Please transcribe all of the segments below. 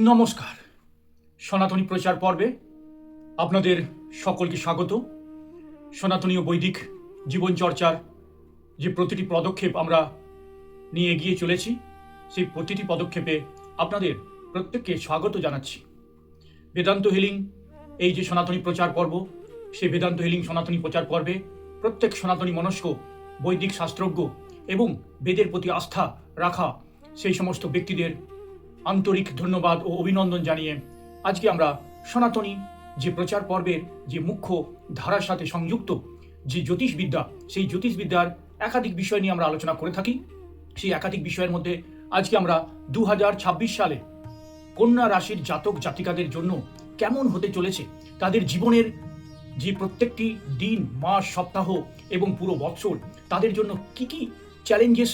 নমস্কার। সনাতনী প্রচার পর্বে আপনাদের সকলকে স্বাগত। সনাতনীয় বৈদিক জীবনচর্চার যে প্রতিটি পদক্ষেপ আমরা নিয়ে এগিয়ে চলেছি, সেই প্রতিটি পদক্ষেপে আপনাদের প্রত্যেককে স্বাগত জানাচ্ছি। বেদান্ত হিলিং, এই যে সনাতনী প্রচার পর্ব, সেই বেদান্ত হিলিং সনাতনী প্রচার পর্বে প্রত্যেক সনাতনী মনস্ক, বৈদিক শাস্ত্রজ্ঞ এবং বেদের প্রতি আস্থা রাখা সেই সমস্ত ব্যক্তিদের আন্তরিক ধন্যবাদ ও অভিনন্দন জানিয়ে আজকে আমরা সনাতনী যে প্রচার পর্বের যে মুখ্য ধারার সাথে সংযুক্ত যে জ্যোতিষবিদ্যা, সেই জ্যোতিষবিদ্যার একাধিক বিষয় নিয়ে আমরা আলোচনা করে থাকি। সেই একাধিক বিষয়ের মধ্যে আজকে আমরা দু হাজার ছাব্বিশ সালে কন্যা রাশির জাতক জাতিকাদের জন্য কেমন হতে চলেছে, তাদের জীবনের যে প্রত্যেকটি দিন, মাস, সপ্তাহ এবং পুরো বৎসর, তাদের জন্য কি কি চ্যালেঞ্জেস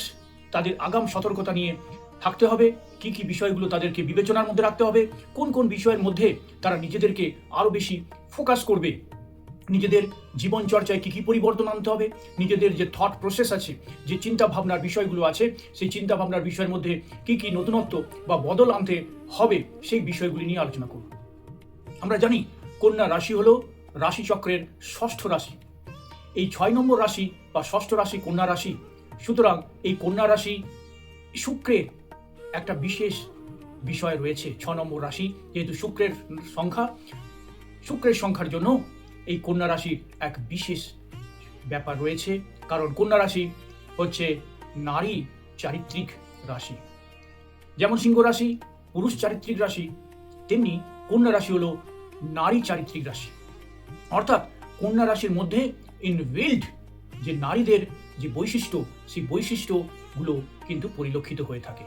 তাদের আগাম সতর্কতা নিয়ে থাকতে হবে? কি কি বিষয়গুলো তাদেরকে বিবেচনার মধ্যে রাখতে হবে? কোন কোন বিষয়ের মধ্যে তারা নিজেদেরকে আরও বেশি ফোকাস করবে? নিজেদের জীবন চর্চায় কী কি পরিবর্তন আনতে হবে? নিজেদের যে থট প্রসেস আছে, যে চিন্তা ভাবনার বিষয়গুলো আছে, সেই চিন্তা ভাবনার বিষয়ের মধ্যে কি কি নতুনত্ব বা বদল আনতে হবে, সেই বিষয়গুলি নিয়ে আলোচনা করব। আমরা জানি, কন্যা রাশি হলো রাশিচক্রের ষষ্ঠ রাশি। এই ছয় নম্বর রাশি বা ষষ্ঠ রাশি কন্যা রাশি, সুতরাং এই কন্যা রাশি শুক্রের একটা বিশেষ বিষয় রয়েছে, ছ নম্বর রাশি, যেহেতু শুক্রের সংখ্যা, শুক্রের সংখ্যার জন্য এই কন্যা রাশির এক বিশেষ ব্যাপার রয়েছে। কারণ কন্যা রাশি হচ্ছে নারী চারিত্রিক রাশি। যেমন সিংহ রাশি, পুরুষ চারিত্রিক রাশি, তেমনি কন্যা রাশি হলো নারী চারিত্রিক রাশি। অর্থাৎ কন্যা রাশির মধ্যে ইনবিল্ড যে নারীদের যে বৈশিষ্ট্য, সেই বৈশিষ্ট্যগুলো কিন্তু পরিলক্ষিত হয়ে থাকে।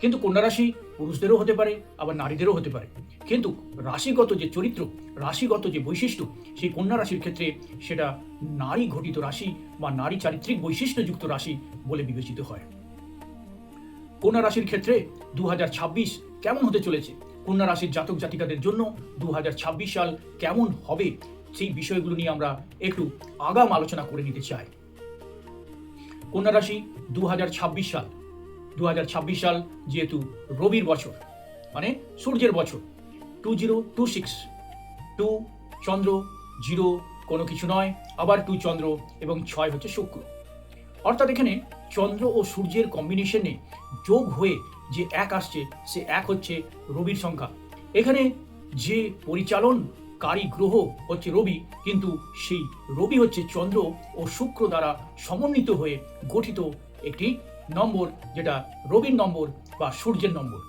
কিন্তু কন্যা রাশি পুরুষদেরও হতে পারে, আবার নারীদেরও হতে পারে। কিন্তু রাশিগত যে চরিত্র, রাশিগত যে বৈশিষ্ট্য, সেই কন্যা রাশির ক্ষেত্রে সেটা নারী ঘটিত রাশি বা নারী চারিত্রিক বৈশিষ্ট্যযুক্ত রাশি বলে বিবেচিত হয়। কন্যা রাশির ক্ষেত্রে দু হাজার ছাব্বিশ কেমন হতে চলেছে? কন্যা রাশির জাতক জাতিকাদের জন্য দু হাজার ছাব্বিশ সাল কেমন হবে? সেই বিষয়গুলো নিয়ে আমরা একটু আগাম আলোচনা করে নিতে চাই। কন্যা রাশি দু হাজার ছাব্বিশ সাল দু হাজার ছাব্বিশ সাল যেহেতু রবির বছর মানে সূর্যের বছর, two zero two six, two চন্দ্র জিরো কোনো কিছু নয়, আবার টু চন্দ্র এবং ছয় হচ্ছে শুক্র। অর্থাৎ এখানে চন্দ্র ও সূর্যের কম্বিনেশনে যোগ হয়ে যে এক আসছে, সে এক হচ্ছে রবির সংখ্যা। এখানে যে পরিচালন পরিচালনকারী গ্রহ হচ্ছে রবি, কিন্তু সেই রবি হচ্ছে চন্দ্র ও শুক্র দ্বারা সমন্বিত হয়ে গঠিত একটি নম্বর যেটা রবির নম্বর বা সূর্যের নম্বর।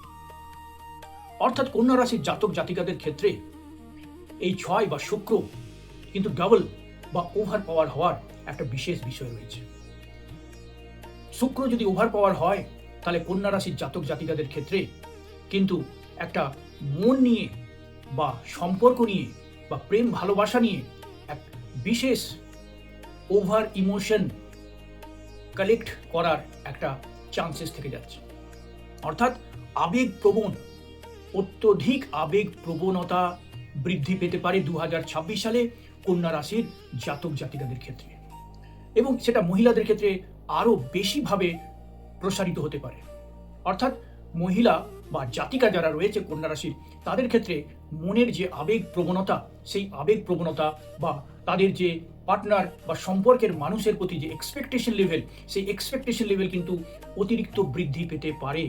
অর্থাৎ কন্যা রাশির জাতক জাতিকাদের ক্ষেত্রে এই ছয় বা শুক্র কিন্তু ডাবল বা ওভার পাওয়ার হওয়ার একটা বিশেষ বিষয় রয়েছে। শুক্র যদি ওভার পাওয়ার হয়, তাহলে কন্যা রাশির জাতক জাতিকাদের ক্ষেত্রে কিন্তু একটা মন নিয়ে বা সম্পর্ক নিয়ে বা প্রেম ভালোবাসা নিয়ে এক বিশেষ ওভার ইমোশন কালেক্ট করার একটা চান্সেস থেকে যাচ্ছে। অর্থাৎ আবেগ প্রবণ, অত্যধিক আবেগ প্রবণতা বৃদ্ধি পেতে পারে দু হাজার ছাব্বিশ সালে কন্যা রাশির জাতক জাতিকাদের ক্ষেত্রে। এবং সেটা মহিলাদের ক্ষেত্রে আরও বেশিভাবে প্রসারিত হতে পারে। অর্থাৎ মহিলা বা জাতিকা যারা রয়েছে কন্যা রাশির, তাদের ক্ষেত্রে মনের যে আবেগ প্রবণতা, সেই আবেগ প্রবণতা বা তাদের যে পার্টনার বা সম্পর্কের মানুষের প্রতি যে এক্সপেকটেশন লেভেল সেই এক্সপেকটেশন লেভেল কিন্তু অতিরিক্ত বৃদ্ধি পেতে পারে।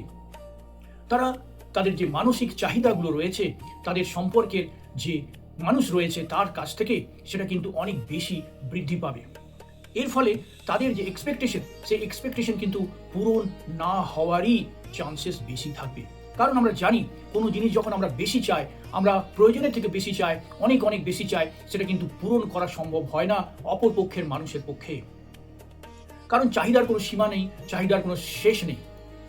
তারা তাদের যে মানসিক চাহিদাগুলো রয়েছে, তাদের সম্পর্কের যে মানুষ রয়েছে, তার কাছ থেকে সেটা কিন্তু অনেক বেশি বৃদ্ধি পাবে। এর ফলে তাদের যে এক্সপেকটেশন সেই এক্সপেকটেশন কিন্তু পূরণ না হওয়ারই চান্সেস বেশি থাকবে। কারণ আমরা জানি কোনো জিনিস যখন আমরা বেশি চাই, আমরা প্রয়োজনের থেকে বেশি চাই, অনেক অনেক বেশি চাই, সেটা কিন্তু পূরণ করা সম্ভব হয় না অপর পক্ষের মানুষের পক্ষে। কারণ চাহিদার কোনো সীমা নেই, চাহিদার কোনো শেষ নেই।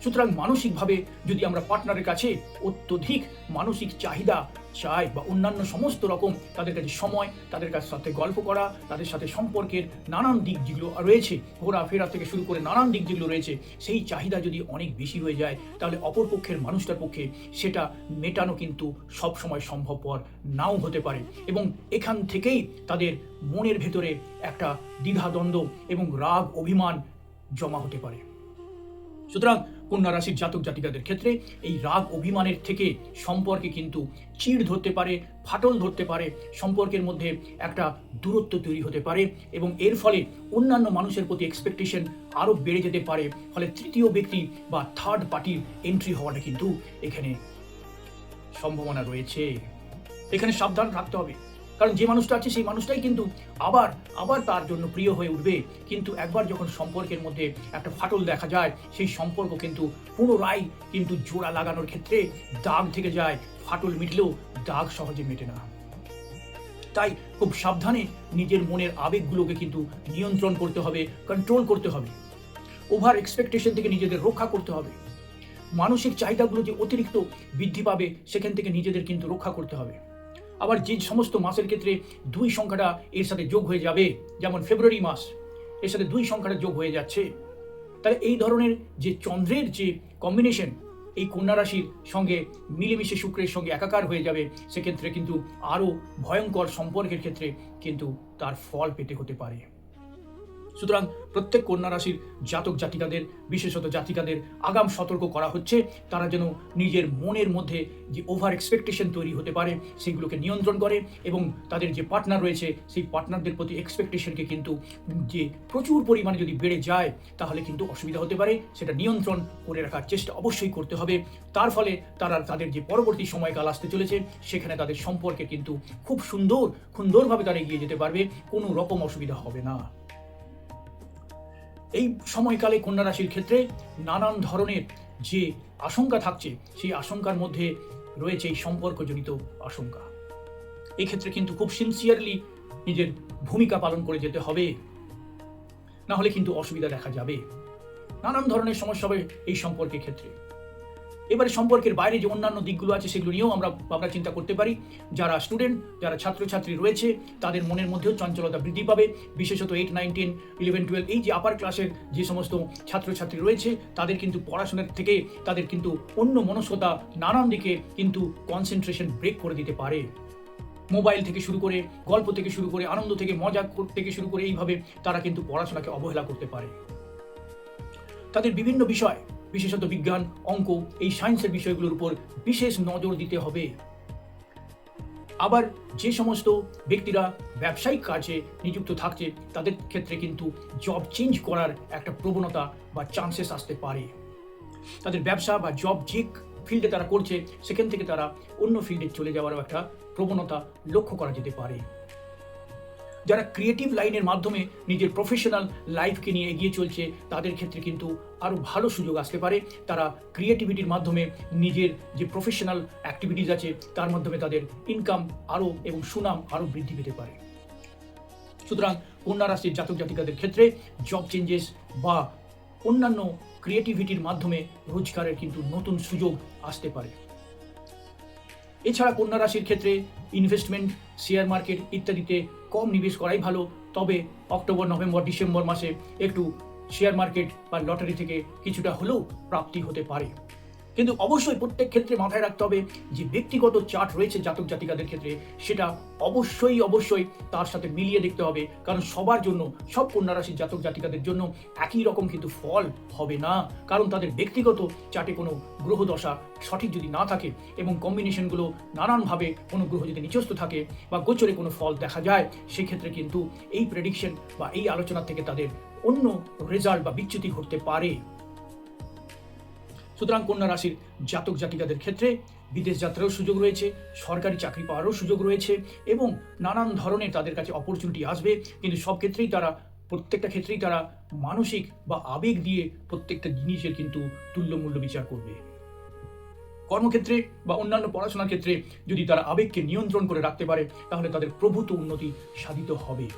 সুতরাং মানসিকভাবে যদি আমরা পার্টনারের কাছে অত্যধিক মানসিক চাহিদা চাই বা অন্যান্য সমস্ত রকম তাদের কাছে সময়, তাদের কাছে সাথে গল্প করা, তাদের সাথে সম্পর্কের নানান দিক যেগুলো রয়েছে, ঘোরাফেরা থেকে শুরু করে নানান দিক যেগুলো রয়েছে, সেই চাহিদা যদি অনেক বেশি হয়ে যায়, তাহলে অপরপক্ষের মানুষটার পক্ষে সেটা মেটানো কিন্তু সব সময় সম্ভবপর নাও হতে পারে। এবং এখান থেকেই তাদের মনের ভেতরে একটা দ্বিধাদ্বন্দ্ব এবং রাগ, অভিমান জমা হতে পারে। সুতরাং কন্যা রাশির জাতক জাতিকাদের ক্ষেত্রে এই রাগ অভিমানের থেকে সম্পর্কে কিন্তু চিড় ধরতে পারে, ফাটল ধরতে পারে, সম্পর্কের মধ্যে একটা দূরত্ব তৈরি হতে পারে এবং এর ফলে অন্যান্য মানুষের প্রতি এক্সপেকটেশন আরও বেড়ে যেতে পারে। ফলে তৃতীয় ব্যক্তি বা থার্ড পার্টির এন্ট্রি হওয়াটা কিন্তু এখানে সম্ভাবনা রয়েছে। এখানে সাবধান থাকতে হবে। কারণ যে মানুষটা আছে সেই মানুষটাই কিন্তু আবার আবার তার জন্য প্রিয় হয়ে উঠবে। কিন্তু একবার যখন সম্পর্কের মধ্যে একটা ফাটল দেখা যায়, সেই সম্পর্ক কিন্তু পুনরায় কিন্তু জোড়া লাগানোর ক্ষেত্রে দাগ থেকে যায়। ফাটল মিটলেও দাগ সহজে মেটে না। তাই খুব সাবধানে নিজের মনের আবেগগুলোকে কিন্তু নিয়ন্ত্রণ করতে হবে কন্ট্রোল করতে হবে। ওভার এক্সপেকটেশন থেকে নিজেদের রক্ষা করতে হবে। মানসিক চাহিদাগুলো যে অতিরিক্ত বৃদ্ধি পাবে, সেখান থেকে নিজেদের কিন্তু রক্ষা করতে হবে। আবার যে সমস্ত মাসের ক্ষেত্রে দুই সংখ্যাটা এর সাথে যোগ হয়ে যাবে, যেমন ফেব্রুয়ারি মাস, এর সাথে দুই সংখ্যাটা যোগ হয়ে যাচ্ছে। তাহলে এই ধরনের যে চন্দ্রের যে কম্বিনেশন এই কন্যা রাশির সঙ্গে মিলেমিশে শুক্রের সঙ্গে একাকার হয়ে যাবে, সেক্ষেত্রে কিন্তু আরও ভয়ঙ্কর সম্পর্কের ক্ষেত্রে কিন্তু তার ফল পেতে হতে পারে। সুতরাং প্রত্যেক কন্যা রাশির জাতক জাতিকাদের, বিশেষত জাতিকাদের আগাম সতর্ক করা হচ্ছে। তারা যেন নিজের মনের মধ্যে যে ওভার এক্সপেকটেশন তৈরি হতে পারে সেগুলোকে নিয়ন্ত্রণ করে এবং তাদের যে পার্টনার রয়েছে, সেই পার্টনারদের প্রতি এক্সপেকটেশনকে কিন্তু যে প্রচুর পরিমাণে যদি বেড়ে যায়, তাহলে কিন্তু অসুবিধা হতে পারে। সেটা নিয়ন্ত্রণ করে রাখার চেষ্টা অবশ্যই করতে হবে। তার ফলে তারা তাদের যে পরবর্তী সময়কাল আসতে চলেছে, সেখানে তাদের সম্পর্কে কিন্তু খুব সুন্দর, সুন্দরভাবে তারা এগিয়ে যেতে পারবে। কোনো রকম অসুবিধা হবে না। এই সময়কালে কন্যা রাশির ক্ষেত্রে নানান ধরনের যে আশঙ্কা থাকছে, সেই আশঙ্কার মধ্যে রয়েছে এই সম্পর্কজনিত আশঙ্কা। এই ক্ষেত্রে কিন্তু খুব সিনসিয়ারলি নিজের ভূমিকা পালন করে যেতে হবে। না হলে কিন্তু অসুবিধা দেখা যাবে। নানান ধরনের সমস্যা হবে এই সম্পর্কের ক্ষেত্রে। এবারে সম্পর্কের বাইরে যে অন্যান্য দিকগুলো আছে, সেগুলো নিয়েও আমরা আমরা চিন্তা করতে পারি। যারা স্টুডেন্ট যারা ছাত্রছাত্রী রয়েছে, তাদের মনের মধ্যেও চঞ্চলতা বৃদ্ধি পাবে। বিশেষত eight nine ten eleven twelve এই যে আপার ক্লাসের যে সমস্ত ছাত্রছাত্রী রয়েছে, তাদের কিন্তু পড়াশোনার থেকে তাদের কিন্তু অন্য মনস্কতা নানান দিকে কিন্তু কনসেন্ট্রেশন ব্রেক করে দিতে পারে। মোবাইল থেকে শুরু করে, গল্প থেকে শুরু করে, আনন্দ থেকে, মজা থেকে শুরু করে এইভাবে তারা কিন্তু পড়াশোনাকে অবহেলা করতে পারে। তাদের বিভিন্ন বিষয় বিশেষত বিজ্ঞান, অঙ্ক, এই সায়েন্সের বিষয়গুলোর উপর বিশেষ নজর দিতে হবে। আবার যে সমস্ত ব্যক্তিরা ব্যবসায়িক কাজে নিযুক্ত থাকছে, তাদের ক্ষেত্রে কিন্তু জব চেঞ্জ করার একটা প্রবণতা বা চান্সেস আসতে পারে। তাদের ব্যবসা বা জব যে ফিল্ডে তারা করছে, সেখান থেকে তারা অন্য ফিল্ডে চলে যাওয়ারও একটা প্রবণতা লক্ষ্য করা যেতে পারে। যারা ক্রিয়েটিভ লাইনের মাধ্যমে নিজের প্রফেশনাল লাইফকে নিয়ে এগিয়ে চলছে, তাদের ক্ষেত্রে কিন্তু আরও ভালো সুযোগ আসতে পারে। তারা ক্রিয়েটিভিটির মাধ্যমে নিজের যে প্রফেশনাল অ্যাক্টিভিটিস আছে, তার মাধ্যমে তাদের ইনকাম আরও এবং সুনাম আরও বৃদ্ধি পেতে পারে। সুতরাং কন্যা রাশির জাতক জাতিকাদের ক্ষেত্রে জব চেঞ্জেস বা অন্যান্য ক্রিয়েটিভিটির মাধ্যমে রোজগারের কিন্তু নতুন সুযোগ আসতে পারে। এছাড়া কন্যা রাশির ক্ষেত্রে ইনভেস্টমেন্ট শেয়ার মার্কেট ইত্যাদিতে কম নিবেশ করাই ভালো। তবে অক্টোবর, নভেম্বর, ডিসেম্বর মাসে একটু শেয়ার মার্কেট বা লটারি থেকে কিছুটা হলেও প্রাপ্তি হতে পারে। কিন্তু অবশ্যই প্রত্যেক ক্ষেত্রে মাথায় রাখতে হবে যে ব্যক্তিগত চার্ট রয়েছে জাতক জাতিকাদের ক্ষেত্রে, সেটা অবশ্যই অবশ্যই তার সাথে মিলিয়ে দেখতে হবে। কারণ সবার জন্য, সব কন্যা রাশির জাতক জাতিকাদের জন্য একই রকম কিন্তু ফল হবে না। কারণ তাদের ব্যক্তিগত চার্টে কোনো গ্রহ দশা সঠিক যদি না থাকে এবং কম্বিনেশনগুলো নানানভাবে কোনো গ্রহ যদি নিচস্ত থাকে বা গোচরে কোনো ফল দেখা যায়, সেক্ষেত্রে কিন্তু এই প্রেডিকশন বা এই আলোচনা থেকে তাদের অন্য রেজাল্ট বা বিচ্যুতি ঘটতে পারে। সুতরাং কন্যা রাশির জাতক জাতিকাদের ক্ষেত্রে বিদেশ যাত্রারও সুযোগ রয়েছে, সরকারি চাকরি পাওয়ারও সুযোগ রয়েছে এবং নানান ধরনের তাদের কাছে অপরচুনিটি আসবে। কিন্তু সব ক্ষেত্রেই তারা, প্রত্যেকটা ক্ষেত্রেই তারা মানসিক বা আবেগ দিয়ে প্রত্যেকটা জিনিসের কিন্তু তুল্যমূল্য বিচার করবে। কর্মক্ষেত্রে বা অন্যান্য পড়াশোনার ক্ষেত্রে যদি তারা আবেগকে নিয়ন্ত্রণ করে রাখতে পারে, তাহলে তাদের প্রভূত উন্নতি সাধিত হবে।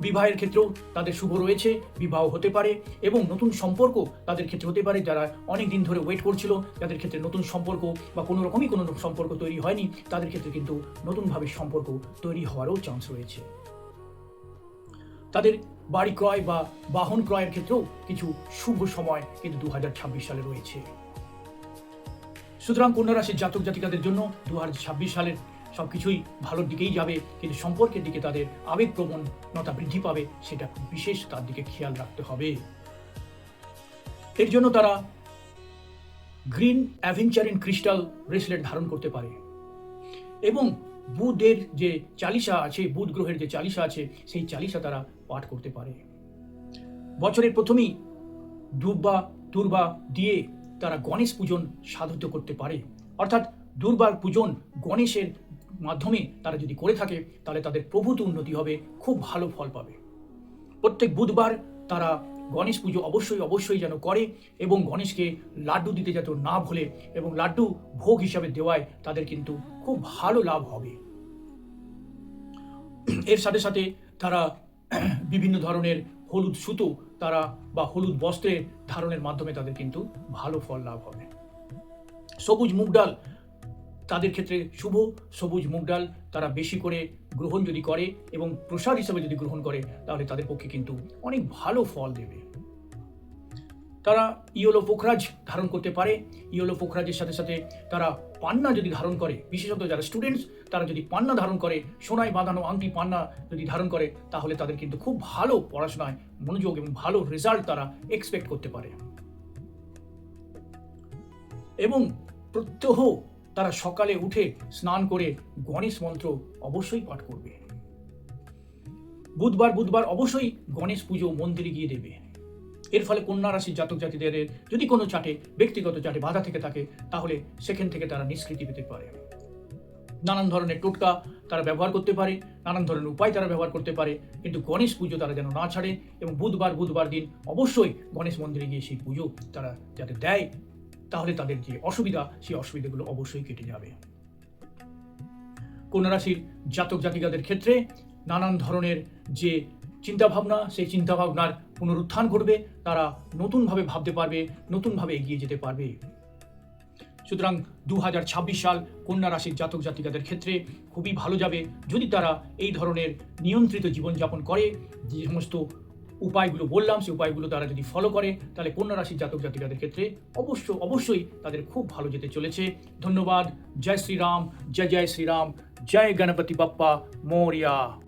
বিবাহের ক্ষেত্রেও তাদের শুভ রয়েছে, বিবাহ হতে পারে এবং নতুন সম্পর্ক তাদের ক্ষেত্রে হতে পারে। যারা অনেক দিন ধরে ওয়েট করছিল, যাদের ক্ষেত্রে নতুন সম্পর্ক বা কোনো রকমই কোনো সম্পর্ক তৈরি হয়নি, তাদের ক্ষেত্রে কিন্তু নতুনভাবে সম্পর্ক তৈরি হওয়ারও চান্স রয়েছে। তাদের বাড়ি ক্রয় বা বাহন ক্রয়ের ক্ষেত্রেও কিছু শুভ সময় কিন্তু দু হাজার ছাব্বিশ সালে রয়েছে। সুতরাং কন্যা রাশির জাতক জাতিকাদের জন্য দু হাজার ছাব্বিশ সালের সবকিছুই ভালোর দিকেই যাবে, কিন্তু সম্পর্কের দিকে তাদের আবেগপ্রবণতা বৃদ্ধি পাবে, সেটা খুব বিশেষ তার দিকে খেয়াল রাখতে হবে। এর জন্য তারা green aventurine crystal bracelet ধারণ করতে পারে। এবং বুধের যে চালিশা আছে, বুধ গ্রহের যে চালিশা আছে, সেই চালিশা তারা পাঠ করতে পারে। বছরের প্রথমেই দুর্বা দুর্বা দিয়ে তারা গণেশ পূজন সাধিত করতে পারে। অর্থাৎ দুর্বার পূজন গণেশের মাধ্যমে তারা যদি করে থাকে, তাহলে তাদের প্রভূত উন্নতি হবে, খুব ভালো ফল পাবে। প্রত্যেক বুধবার তারা গণেশ পুজো অবশ্যই অবশ্যই যেন করে এবং গণেশকে লাড্ডু দিতে যাতে না ভুলে এবং লাড্ডু ভোগ হিসাবে দেওয়ায় তাদের কিন্তু খুব ভালো লাভ হবে। এর সাথে সাথে তারা বিভিন্ন ধরনের হলুদ সুতো তারা বা হলুদ বস্ত্রের ধারণের মাধ্যমে তাদের কিন্তু ভালো ফল লাভ হবে। সবুজ মুগ ডাল তাদের ক্ষেত্রে শুভ সবুজ মুগ ডাল তারা বেশি করে গ্রহণ যদি করে এবং প্রসাদ হিসেবে যদি গ্রহণ করে, তাহলে তাদের পক্ষে কিন্তু অনেক ভালো ফল দেবে। তারা ইয়োলো পোখরাজ ধারণ করতে পারে। ইয়োলো পোখরাজের সাথে সাথে তারা পান্না যদি ধারণ করে, বিশেষত যারা স্টুডেন্টস তারা যদি পান্না ধারণ করে, সোনায় বাঁধানো আংটি পান্না যদি ধারণ করে, তাহলে তাদের কিন্তু খুব ভালো পড়াশোনায় মনোযোগ এবং ভালো রেজাল্ট তারা এক্সপেক্ট করতে পারে। এবং প্রত্যহ তারা সকালে উঠে স্নান করে গণেশ মন্ত্র অবশ্যই পাঠ করবে। বুধবার বুধবার অবশ্যই গণেশ পুজো মন্দিরে গিয়ে দেবে। এর ফলে কন্যা রাশির জাতক জাতিদের যদি কোনো চাটে, ব্যক্তিগত চাটে বাধা থেকে থাকে, তাহলে সেখান থেকে তারা নিষ্কৃতি পেতে পারে। নানান ধরনের টোটকা তারা ব্যবহার করতে পারে, নানান ধরনের উপায় তারা ব্যবহার করতে পারে, কিন্তু গণেশ পুজো তারা যেন না ছাড়ে এবং বুধবার বুধবার দিন অবশ্যই গণেশ মন্দিরে গিয়ে সেই পুজো তারা যাতে দেয়। তাহলে তাদের যে অসুবিধা, সেই অসুবিধাগুলো অবশ্যই কেটে যাবে। কন্যা রাশির জাতক জাতিকাদের ক্ষেত্রে নানান ধরনের যে চিন্তাভাবনা, সেই চিন্তাভাবনার পুনরুত্থান ঘটবে, তারা নতুনভাবে ভাবতে পারবে, নতুনভাবে এগিয়ে যেতে পারবে। সুতরাং দু হাজার ছাব্বিশ সাল কন্যা রাশির জাতক জাতিকাদের ক্ষেত্রে খুবই ভালো যাবে। যদি তারা এই ধরনের নিয়ন্ত্রিত জীবনযাপন করে, যে সমস্ত উপায়গুলো বললাম সেই উপায়গুলো তারা যদি ফলো করে, তাহলে কন্যা রাশির জাতক জাতিকাদের ক্ষেত্রে অবশ্য, অবশ্যই তাদের খুব ভালো যেতে চলেছে। ধন্যবাদ। জয় শ্রীরাম, জয় জয় শ্রীরাম। জয় গণপতি বাপ্পা, মৌরিয়া।